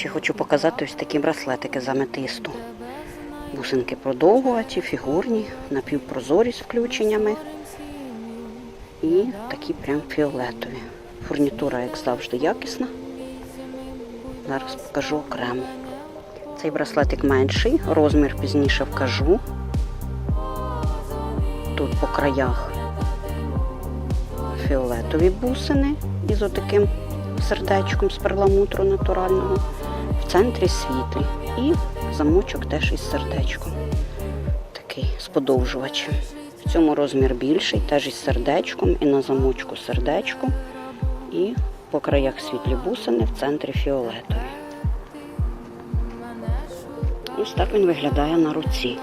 Ще хочу показати ось такі браслетики з аметисту. Бусинки продовгуваті, фігурні, напівпрозорі з включеннями. І такі прям фіолетові. Фурнітура, як завжди, якісна. Зараз покажу окремо. Цей браслетик менший, розмір пізніше вкажу. Тут по краях фіолетові бусини із отаким сердечком з перламутру натурального. В центрі світлі. І замочок теж із сердечком. Такий з подовжувачем. В цьому розмір більший, теж із сердечком, і на замочку сердечко. І по краях світлі бусини, в центрі фіолетові. Ось так він виглядає на руці.